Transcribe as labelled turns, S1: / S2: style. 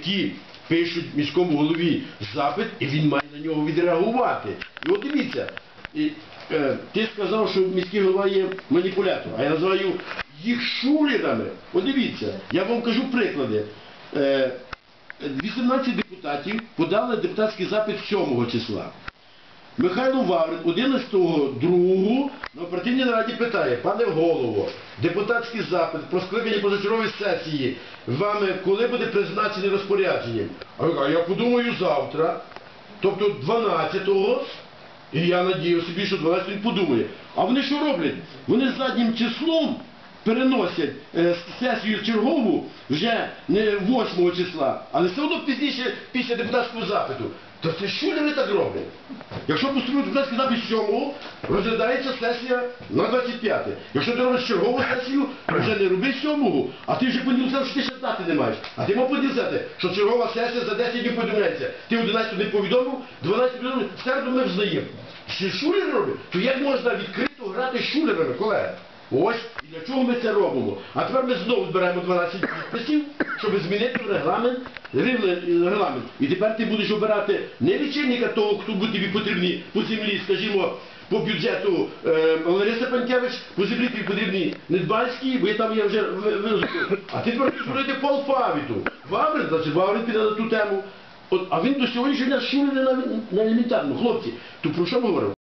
S1: які пишуть міському голові запит, і він має на нього відреагувати. І от дивіться, і, е, ти сказав, що міський голова є маніпулятором, а я називаю їх шулерами. От дивіться, я вам кажу приклади. Е, 18 депутатів подали депутатський запит 7 числа. Михайло Ваврин 11.02 на оперативній нараді питає, пане голово, депутатський запит про скликання позачергової сесії вами коли буде призначене розпорядження? А я я подумаю завтра, тобто 12-го, і я надію собі, що 12-го він подумає. А вони що роблять? Вони заднім числом переносять е, сесію чергову вже не 8 числа, але все одно пізніше після депутатського запиту. То це що вони так роблять? Якщо поступив депутатський запит 7 розглядається сесія на 25. Якщо ти робиш чергову сесію, вже не роби 7 а ти вже поділився, що ти ще дати не маєш. А ти мав поділити, що чергова сесія за 10 днів повідомляється. Ти 11 не повідомив, 12 повідомив, середу ми взнаємо. Ще шулер робить? То як можна відкрито грати шулерами, колеги? Ось і для чого ми це робимо. А тепер ми знову збираємо 12 підписів, щоб змінити регламент, регламент. І тепер ти будеш обирати не лічильника того, хто буде тобі потрібні по землі, скажімо, по бюджету е, Лариса Панкевич, по землі тобі потрібні Недбальський, бо я там я вже ви- визначив. А ти тепер говорити по алфавіту. Ваврин, значить Ваврин піде на ту тему. От, а він до сьогоднішнього дня на, на елементарну. Хлопці, то про що ми говоримо?